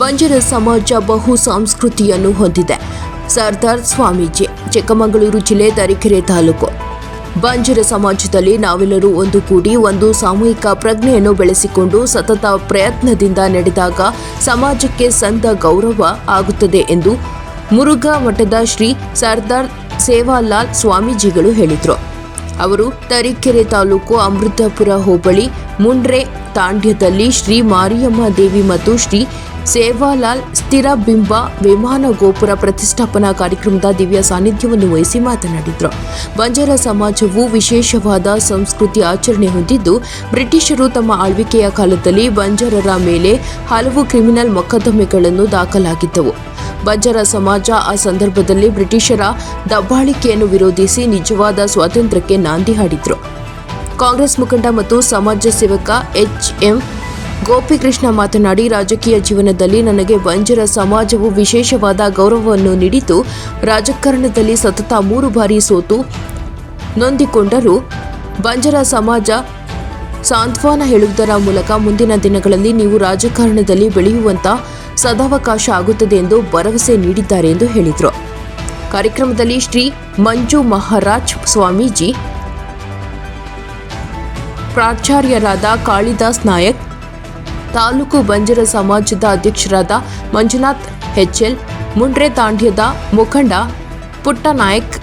ಬಂಜರ ಸಮಾಜ ಬಹು ಸಂಸ್ಕೃತಿಯನ್ನು ಹೊಂದಿದೆ. ಸರ್ದಾರ್ ಸ್ವಾಮೀಜಿ, ಚಿಕ್ಕಮಗಳೂರು ಜಿಲ್ಲೆ ತರೀಕೆರೆ ತಾಲೂಕು. ಬಂಜರ ಸಮಾಜದಲ್ಲಿ ನಾವೆಲ್ಲರೂ ಒಂದು ಕೂಡಿ ಒಂದು ಸಾಮೂಹಿಕ ಪ್ರಜ್ಞೆಯನ್ನು ಬೆಳೆಸಿಕೊಂಡು ಸತತ ಪ್ರಯತ್ನದಿಂದ ನಡೆದಾಗ ಸಮಾಜಕ್ಕೆ ಸಂದ ಗೌರವ ಆಗುತ್ತದೆ ಎಂದು ಮುರುಘಾ ಮಠದ ಶ್ರೀ ಸರ್ದಾರ್ ಸೇವಾಲಾಲ್ ಸ್ವಾಮೀಜಿಗಳು ಹೇಳಿದರು. ಅವರು ತರೀಕೆರೆ ತಾಲೂಕು ಅಮೃತಪುರ ಹೋಬಳಿ, ಮುಂಡ್ರೆ ತಾಂಡ್ಯದಲ್ಲಿ ಶ್ರೀ ಮಾರಿಯಮ್ಮ ದೇವಿ ಮತ್ತು ಶ್ರೀ ಸೇವಾಲಾಲ್ ಸ್ಥಿರ ಬಿಂಬ ವಿಮಾನ ಗೋಪುರ ಪ್ರತಿಷ್ಠಾಪನಾ ಕಾರ್ಯಕ್ರಮದ ದಿವ್ಯ ಸಾನ್ನಿಧ್ಯವನ್ನು ವಹಿಸಿ ಮಾತನಾಡಿದರು. ಬಂಜಾರ ಸಮಾಜವು ವಿಶೇಷವಾದ ಸಂಸ್ಕೃತಿ ಆಚರಣೆ ಹೊಂದಿದ್ದು, ಬ್ರಿಟಿಷರು ತಮ್ಮ ಆಳ್ವಿಕೆಯ ಕಾಲದಲ್ಲಿ ಬಂಜಾರರ ಮೇಲೆ ಹಲವು ಕ್ರಿಮಿನಲ್ ಮೊಕದ್ದಮೆಗಳನ್ನು ದಾಖಲಾಗಿದ್ದವು. ಬಂಜಾರ ಸಮಾಜ ಆ ಸಂದರ್ಭದಲ್ಲಿ ಬ್ರಿಟಿಷರ ದಬ್ಬಾಳಿಕೆಯನ್ನು ವಿರೋಧಿಸಿ ನಿಜವಾದ ಸ್ವಾತಂತ್ರ್ಯಕ್ಕೆ ನಾಂದಿ ಹಾಡಿದ್ರು. ಕಾಂಗ್ರೆಸ್ ಮುಖಂಡ ಮತ್ತು ಸಮಾಜ ಸೇವಕ ಎಚ್ ಎಂ ಗೋಪಿಕೃಷ್ಣ ಮಾತನಾಡಿ, ರಾಜಕೀಯ ಜೀವನದಲ್ಲಿ ನನಗೆ ಬಂಜರ ಸಮಾಜವು ವಿಶೇಷವಾದ ಗೌರವವನ್ನು ನೀಡಿತು. ರಾಜಕಾರಣದಲ್ಲಿ ಸತತ ಮೂರು ಬಾರಿ ಸೋತು ನೊಂದಿಕೊಂಡರೂ. ಬಂಜರ ಸಮಾಜ ಸಾಂತ್ವನ ಹೇಳುವುದರ ಮೂಲಕ ಮುಂದಿನ ದಿನಗಳಲ್ಲಿ ನೀವು ರಾಜಕಾರಣದಲ್ಲಿ ಬೆಳೆಯುವಂತ ಸದಾವಕಾಶ ಆಗುತ್ತದೆ ಎಂದು ಭರವಸೆ ನೀಡಿದ್ದಾರೆ ಎಂದು ಹೇಳಿದರು. ಕಾರ್ಯಕ್ರಮದಲ್ಲಿ ಶ್ರೀ ಮಂಜು ಮಹಾರಾಜ್ ಸ್ವಾಮೀಜಿ, ಪ್ರಾಚಾರ್ಯರಾದ ಕಾಳಿದಾಸ್ ನಾಯಕ್ ತಾಲೂಕು ಬಂಜರ ಸಮಾಜದ ಅಧ್ಯಕ್ಷರಾದ ಮಂಜುನಾಥ್ ಹೆಚ್ಎಲ್, ಮುಂಡ್ರೆ ತಾಂಡ್ಯದ ಮುಖಂಡ ಪುಟ್ಟನಾಯಕ್,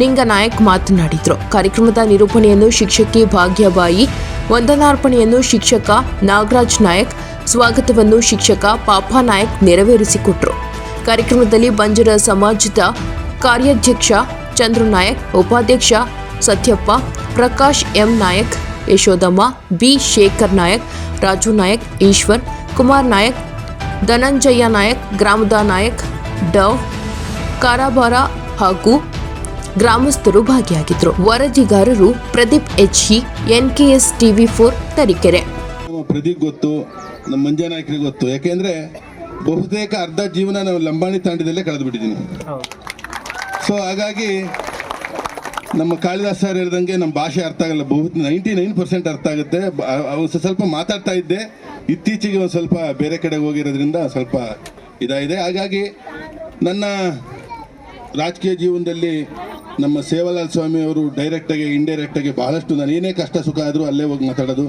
ನಿಂಗನಾಯಕ್ ಮಾತನಾಡಿದರು. ಕಾರ್ಯಕ್ರಮದ ನಿರೂಪಣೆಯನ್ನು ಶಿಕ್ಷಕಿ ಭಾಗ್ಯಬಾಯಿ, ವಂದನಾರ್ಪಣೆಯನ್ನು ಶಿಕ್ಷಕ ನಾಗರಾಜ್ ನಾಯಕ್, ಸ್ವಾಗತವನ್ನು ಶಿಕ್ಷಕ ಪಾಪಾ ನಾಯಕ್ ನೆರವೇರಿಸಿಕೊಟ್ರು. ಕಾರ್ಯಕ್ರಮದಲ್ಲಿ ಬಂಜರ ಸಮಾಜದ ಕಾರ್ಯಾಧ್ಯಕ್ಷ ಚಂದ್ರು ನಾಯಕ್ ಉಪಾಧ್ಯಕ್ಷ ಸತ್ಯಪ್ಪ, ಪ್ರಕಾಶ್ ಎಂ ನಾಯಕ್ ಯಶೋದಮ್ಮ ಬಿ. ಶೇಖರ್ ನಾಯಕ್ ರಾಜು ನಾಯಕ್ ಈಶ್ವರ್ ಕುಮಾರ್ ನಾಯಕ್ ಧನಂಜಯ್ಯ ನಾಯಕ್ ಗ್ರಾಮದ ನಾಯಕ್ ಡವ್ ಕಾರಾಬಾರ ಹಾಗೂ ಗ್ರಾಮಸ್ಥರು ಭಾಗಿಯಾಗಿದ್ದರು. ವರದಿಗಾರರು Pradeep H. E NKS TV four Tarikere. ನಮ್ಮ ಪ್ರದೀಪ್ ಗೊತ್ತು ನಮ್ಮ ಮಂಜಾ ನಾಯಕರಿಗೆ ಗೊತ್ತು. ಯಾಕೆಂದ್ರೆ ಬಹುತೇಕ ಅರ್ಧ ಜೀವನ ನಾವು ಲಂಬಾಣಿ ತಾಂಡದಲ್ಲೇ ಕಳೆದು ಬಿಟ್ಟಿದ್ದೀನಿ ಸೊ ಹಾಗಾಗಿ ನಮ್ಮ ಕಾಳಿದಾಸ್ ಸರ್ ಹೇಳ್ದಂಗೆ ನಮ್ಮ ಭಾಷೆ ಅರ್ಥ ಆಗಲ್ಲ. ಬಹುತ್ ನೈಂಟಿ ನೈನ್ ಪರ್ಸೆಂಟ್ ಅರ್ಥ ಆಗುತ್ತೆ. ಸ್ವಲ್ಪ ಮಾತಾಡ್ತಾ ಇದ್ದೆ. ಇತ್ತೀಚೆಗೆ ಒಂದು ಸ್ವಲ್ಪ ಬೇರೆ ಕಡೆ ಹೋಗಿರೋದ್ರಿಂದ ಸ್ವಲ್ಪ ಇದಾಗಿದೆ. ಹಾಗಾಗಿ ನನ್ನ ರಾಜಕೀಯ ಜೀವನದಲ್ಲಿ ನಮ್ಮ ಸೇವಾಲಾಲ್ ಸ್ವಾಮಿ ಅವರು ಡೈರೆಕ್ಟಾಗಿ ಇಂಡೈರೆಕ್ಟಾಗಿ ಬಹಳಷ್ಟು ನಾನು ಏನೇ ಕಷ್ಟ ಸುಖ ಆದರೂ ಅಲ್ಲೇ ಹೋಗಿ ಮಾತಾಡೋದು.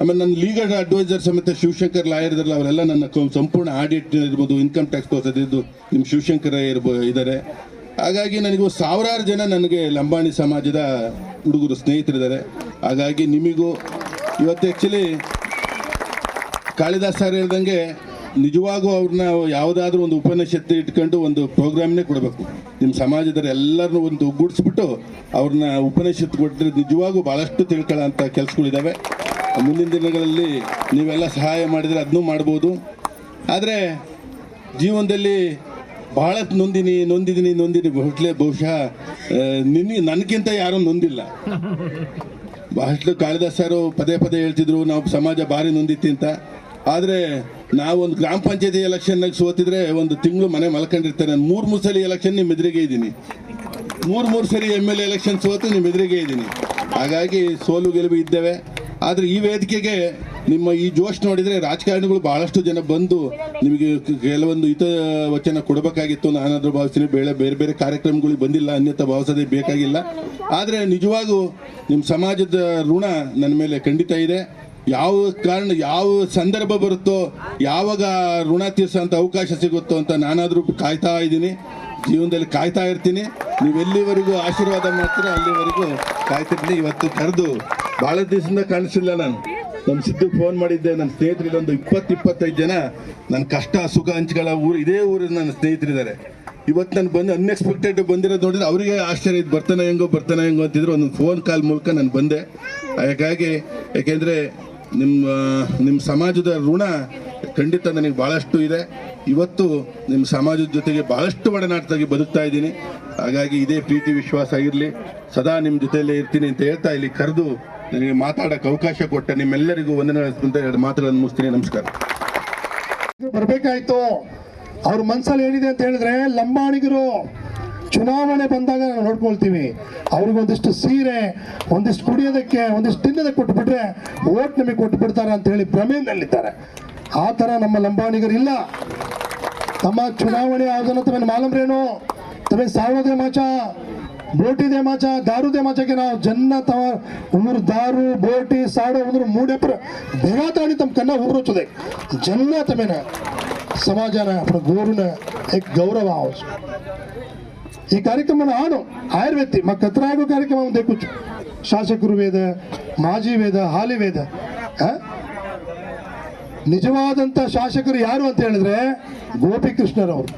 ಆಮೇಲೆ ನನ್ನ ಲೀಗಲ್ ಅಡ್ವೈಸರ್ ಸಮೇತ ಶಿವಶಂಕರ್ ಲಾಯರ್ ಇದ್ರಲ್ಲ, ಅವರೆಲ್ಲ ನನ್ನ ಸಂಪೂರ್ಣ ಆಡಿಟ್ ಇರ್ಬೋದು ಇನ್ಕಮ್ ಟ್ಯಾಕ್ಸ್ ತೋರಿಸೋದಿದ್ದು ನಿಮ್ಮ ಶಿವಶಂಕರ ಇರ್ಬೋ ಇದ್ದಾರೆ ಹಾಗಾಗಿ ನನಗೂ ಸಾವಿರಾರು ಜನ ನನಗೆ ಲಂಬಾಣಿ ಸಮಾಜದ ಹುಡುಗರು ಸ್ನೇಹಿತರಿದ್ದಾರೆ. ಹಾಗಾಗಿ ನಿಮಗೂ ಇವತ್ತು ಆ್ಯಕ್ಚುಲಿ ಕಾಳಿದಾಸ್ ಸರ್ ಹೇಳ್ದಂಗೆ ನಿಜವಾಗೂ ಅವ್ರನ್ನ ಯಾವುದಾದ್ರೂ ಒಂದು ಉಪನಿಷತ್ತು ಇಟ್ಕೊಂಡು ಒಂದು ಪ್ರೋಗ್ರಾಮ್ನೇ ಕೊಡಬೇಕು. ನಿಮ್ಮ ಸಮಾಜದ ಎಲ್ಲರನ್ನೂ ಒಂದು ಒಗ್ಗೂಡಿಸ್ಬಿಟ್ಟು ಅವ್ರನ್ನ ಉಪನಿಷತ್ತು ಕೊಟ್ಟರೆ ನಿಜವಾಗೂ ಭಾಳಷ್ಟು ತಿಳ್ಕೊಳ್ಳೋಂಥ ಕೆಲಸಗಳಿದ್ದಾವೆ. ಮುಂದಿನ ದಿನಗಳಲ್ಲಿ ನೀವೆಲ್ಲ ಸಹಾಯ ಮಾಡಿದರೆ ಅದನ್ನೂ ಮಾಡ್ಬೋದು. ಆದರೆ ಜೀವನದಲ್ಲಿ ಭಾಳ ನೊಂದಿನಿ ನೊಂದಿದ್ದೀನಿ ನೊಂದಿನಿ ಬಹುಟ್ಲೆ ಬಹುಶಃ ನಿನ್ನ ನನಗಿಂತ ಯಾರೂ ನೊಂದಿಲ್ಲ. ಬಹಳಷ್ಟು ಕಾಳಿದಾಸ್ ಸರ್ ಪದೇ ಪದೇ ಹೇಳ್ತಿದ್ರು, ನಾವು ಸಮಾಜ ಭಾರಿ ನೊಂದಿತ್ತು ಅಂತ. ಆದರೆ ನಾವೊಂದು ಗ್ರಾಮ ಪಂಚಾಯತಿ ಎಲೆಕ್ಷನ್ನಾಗ ಸೋತಿದ್ರೆ ಒಂದು ತಿಂಗಳು ಮನೆ ಮಲ್ಕೊಂಡಿರ್ತಾರೆ. ಮೂರು ಮೂರು ಸಲ ಎಲೆಕ್ಷನ್ ನಿಮ್ಮ ಎದುರಿಗೆ ಇದ್ದೀನಿ. ಮೂರು ಮೂರು ಸರಿ ಎಂ ಎಲ್ ಎಲೆಕ್ಷನ್ ಸೋತು ನಿಮ್ಮ ಎದುರಿಗೆ ಇದ್ದೀನಿ. ಹಾಗಾಗಿ ಸೋಲು ಗೆಲುವು ಇದ್ದೇವೆ. ಆದರೆ ಈ ವೇದಿಕೆಗೆ ನಿಮ್ಮ ಈ ಜೋಶ್ ನೋಡಿದರೆ ರಾಜಕಾರಣಿಗಳು ಬಹಳಷ್ಟು ಜನ ಬಂದು ನಿಮಗೆ ಕೆಲವೊಂದು ಹಿತ ವಚನ ಕೊಡಬೇಕಾಗಿತ್ತು. ನಾನಾದರೂ ಭಾವಿಸ್ತೀನಿ. ಬೇರೆ ಬೇರೆ ಬೇರೆ ಕಾರ್ಯಕ್ರಮಗಳಿಗೆ ಬಂದಿಲ್ಲ. ಅನ್ಯಥ ಭಾವಿಸೋದೇ ಬೇಕಾಗಿಲ್ಲ. ಆದರೆ ನಿಜವಾಗೂ ನಿಮ್ಮ ಸಮಾಜದ ಋಣ ನನ್ನ ಮೇಲೆ ಖಂಡಿತ ಇದೆ. ಯಾವ ಕಾರಣ, ಯಾವ ಸಂದರ್ಭ ಬರುತ್ತೋ, ಯಾವಾಗ ಋಣ ತೀರ್ಸೋಂಥ ಅವಕಾಶ ಸಿಗುತ್ತೋ ಅಂತ ನಾನಾದರೂ ಕಾಯ್ತಾ ಇದ್ದೀನಿ. ಜೀವನದಲ್ಲಿ ಕಾಯ್ತಾ ಇರ್ತೀನಿ. ನೀವು ಎಲ್ಲಿವರೆಗೂ ಆಶೀರ್ವಾದ ಮಾಡ್ತೀರೋ ಅಲ್ಲಿವರೆಗೂ ಕಾಯ್ತಿರ್ತೀನಿ ಇವತ್ತು ಕರೆದು ಭಾಳ ದಿವಸದಿಂದ ಕಾಣಿಸಿಲ್ಲ ನಾನು. ನಮ್ಮ ಸಿದ್ದು ಫೋನ್ ಮಾಡಿದ್ದೆ, ನನ್ನ ಸ್ನೇಹಿತರು ಒಂದು ಇಪ್ಪತ್ತು ಇಪ್ಪತ್ತೈದು ಜನ ನನ್ನ ಕಷ್ಟ ಸುಖ ಹಂಚ್ಗಳ ಊರು, ಇದೇ ಊರಿನ ನನ್ನ ಸ್ನೇಹಿತರಿದ್ದಾರೆ. ಇವತ್ತು ನಾನು ಬಂದು ಅನ್ಎಕ್ಸ್ಪೆಕ್ಟೆಡ್ ಬಂದಿರೋದು ನೋಡಿದ್ರೆ ಅವರಿಗೆ ಆಶ್ಚರ್ಯ, ಇದು ಬರ್ತಾನೆ ಹೆಂಗೋ ಬರ್ತಾನೆ ಹೆಂಗೋ ಅಂತಿದ್ರು. ಒಂದು ಫೋನ್ ಕಾಲ್ ಮೂಲಕ ನಾನು ಬಂದೆ. ಹಾಗಾಗಿ ಯಾಕೆಂದರೆ ನಿಮ್ಮ ನಿಮ್ಮ ಸಮಾಜದ ಋಣ ಖಂಡಿತ ನನಗೆ ಭಾಳಷ್ಟು ಇದೆ. ಇವತ್ತು ನಿಮ್ಮ ಸಮಾಜದ ಜೊತೆಗೆ ಭಾಳಷ್ಟು ಒಡನಾಟದಾಗಿ ಬದುಕ್ತಾ ಇದ್ದೀನಿ. ಹಾಗಾಗಿ ಇದೇ ಪ್ರೀತಿ, ವಿಶ್ವಾಸ ಇರಲಿ. ಸದಾ ನಿಮ್ಮ ಜೊತೆಯಲ್ಲೇ ಇರ್ತೀನಿ ಅಂತ ಹೇಳ್ತಾ ಇಲ್ಲಿ ಕರೆದು ಮಾತಾಡೋಕ್ಕೆ ಅವಕಾಶ ಕೊಟ್ಟ. ನಿಮ್ಮೆಲ್ಲರಿಗೂ ವಂದನೆ ಮಾತುಗಳನ್ನು ಮುಗಿಸ್ತೀನಿ. ನಮಸ್ಕಾರ. ಬರಬೇಕಾಯ್ತು. ಅವ್ರ ಮನ್ಸಲ್ಲಿ ಏನಿದೆ ಅಂತ ಹೇಳಿದ್ರೆ, ಲಂಬಾಣಿಗರು ಚುನಾವಣೆ ಬಂದಾಗ ನಾವು ನೋಡ್ಕೊಳ್ತೀವಿ. ಅವ್ರಿಗೊಂದಿಷ್ಟು ಸೀರೆ, ಒಂದಿಷ್ಟು ಕುಡಿಯೋದಕ್ಕೆ, ಒಂದಿಷ್ಟು ತಿನ್ನೋದಕ್ಕೆ ಕೊಟ್ಬಿಟ್ರೆ ಓಟ್ ನಮಗೆ ಕೊಟ್ಟು ಬಿಡ್ತಾರೆ ಅಂತ ಹೇಳಿ ಭ್ರಮೆಯಲ್ಲಿದ್ದಾರೆ. ಆ ಥರ ನಮ್ಮ ಲಂಬಾಣಿಗರಿಲ್ಲ ತಮ್ಮ ಚುನಾವಣೆ ಆಗೋಣ ತಮ್ಮ ಮಾಲಮ್ರೇನು ತಮ್ಮ ಸಾವದೆ ಮಾಚ? ಬೋಟಿ ದೇಮಾಚ ದಾರು ದೇಮಾಚಕ್ಕೆ ನಾವು ಜನ್ನ ತವ ದಾರು, ಬೋಟಿ, ಸಾಡು ಉಗುರು ಮೂಡೆಪ್ರ ದೇವಾತಾಣಿ ತಮ್ಮ ಕನ್ನ ಉಗುರುತ್ತದೆ ಜನ್ನ ತಮೇನ ಸಮಾಜನ ಅಪ್ಪ ಗೋರುನ ಏಕ್ ಗೌರವ ಈ ಕಾರ್ಯಕ್ರಮನ ಆನು ಆಯುರ್ವೇದಿ, ಮ ಕತ್ರಾಯು ಕಾರ್ಯಕ್ರಮ ಒಂದೇ ಶಾಸಕರು ವೇದ, ಮಾಜಿ ವೇದ, ಹಾಲಿ ವೇದ ನಿಜವಾದಂಥ ಶಾಸಕರು ಯಾರು ಅಂತ ಹೇಳಿದ್ರೆ ಗೋಪಿಕೃಷ್ಣರವರು.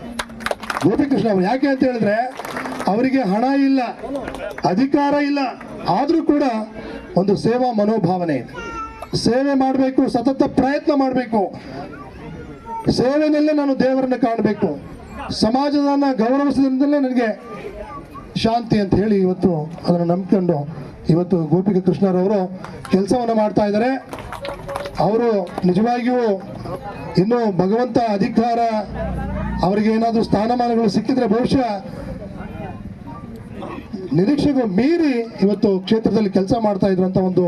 ಗೋಪಿಕೃಷ್ಣ ಅವರು ಯಾಕೆ ಅಂತ ಹೇಳಿದ್ರೆ ಅವರಿಗೆ ಹಣ ಇಲ್ಲ, ಅಧಿಕಾರ ಇಲ್ಲ, ಆದರೂ ಕೂಡ ಒಂದು ಸೇವಾ ಮನೋಭಾವನೆ ಇದೆ. ಸೇವೆ ಮಾಡಬೇಕು, ಸತತ ಪ್ರಯತ್ನ ಮಾಡಬೇಕು. ಸೇವೆಯಲ್ಲೇ ನಾನು ದೇವರನ್ನು ಕಾಣಬೇಕು. ಸಮಾಜದನ್ನ ಗೌರವಿಸೋದ್ರಿಂದಲೇ ನನಗೆ ಶಾಂತಿ ಅಂತ ಹೇಳಿ ಇವತ್ತು ಅದನ್ನು ನಂಬಿಕೊಂಡು ಇವತ್ತು ಗೋಪಿಕ ಕೃಷ್ಣರವರು ಕೆಲಸವನ್ನು ಮಾಡ್ತಾ ಇದ್ದಾರೆ. ಅವರು ನಿಜವಾಗಿಯೂ ಇನ್ನು ಭಗವಂತ ಅಧಿಕಾರ ಅವರಿಗೆ ಏನಾದರೂ ಸ್ಥಾನಮಾನಗಳು ಸಿಕ್ಕಿದ್ರೆ ಬಹುಶಃ ನಿರೀಕ್ಷೆಗೂ ಮೀರಿ ಇವತ್ತು ಕ್ಷೇತ್ರದಲ್ಲಿ ಕೆಲಸ ಮಾಡ್ತಾ ಇದ್ರಂತ ಒಂದು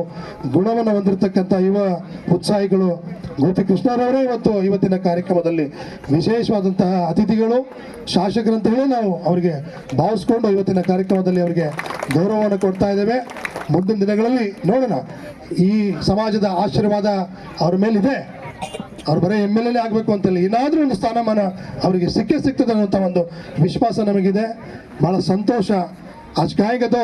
ಗುಣವನ್ನು ಹೊಂದಿರತಕ್ಕಂಥ ಯುವ ಉತ್ಸಾಹಿಗಳು ಗೋಪಿ ಕೃಷ್ಣರವರೇ ಇವತ್ತು ಇವತ್ತಿನ ಕಾರ್ಯಕ್ರಮದಲ್ಲಿ ವಿಶೇಷವಾದಂತಹ ಅತಿಥಿಗಳು ಶಾಸಕರಂತ ಹೇಳಿ ನಾವು ಅವರಿಗೆ ಭಾವಿಸ್ಕೊಂಡು ಇವತ್ತಿನ ಕಾರ್ಯಕ್ರಮದಲ್ಲಿ ಅವರಿಗೆ ಗೌರವವನ್ನು ಕೊಡ್ತಾ ಇದ್ದೇವೆ. ಮುಂದಿನ ದಿನಗಳಲ್ಲಿ ನೋಡೋಣ. ಈ ಸಮಾಜದ ಆಶೀರ್ವಾದ ಅವ್ರ ಮೇಲಿದೆ. ಅವ್ರು ಬರೀ ಎಂ ಎಲ್ ಆಗಬೇಕು ಅಂತಲ್ಲ ಏನಾದರೂ ಒಂದು ಸ್ಥಾನಮಾನ ಅವರಿಗೆ ಸಿಕ್ಕೇ ಸಿಗ್ತದೆ ಅನ್ನುವಂಥ ಒಂದು ವಿಶ್ವಾಸ ನಮಗಿದೆ. ಬಹಳ ಸಂತೋಷ. आज काय का तो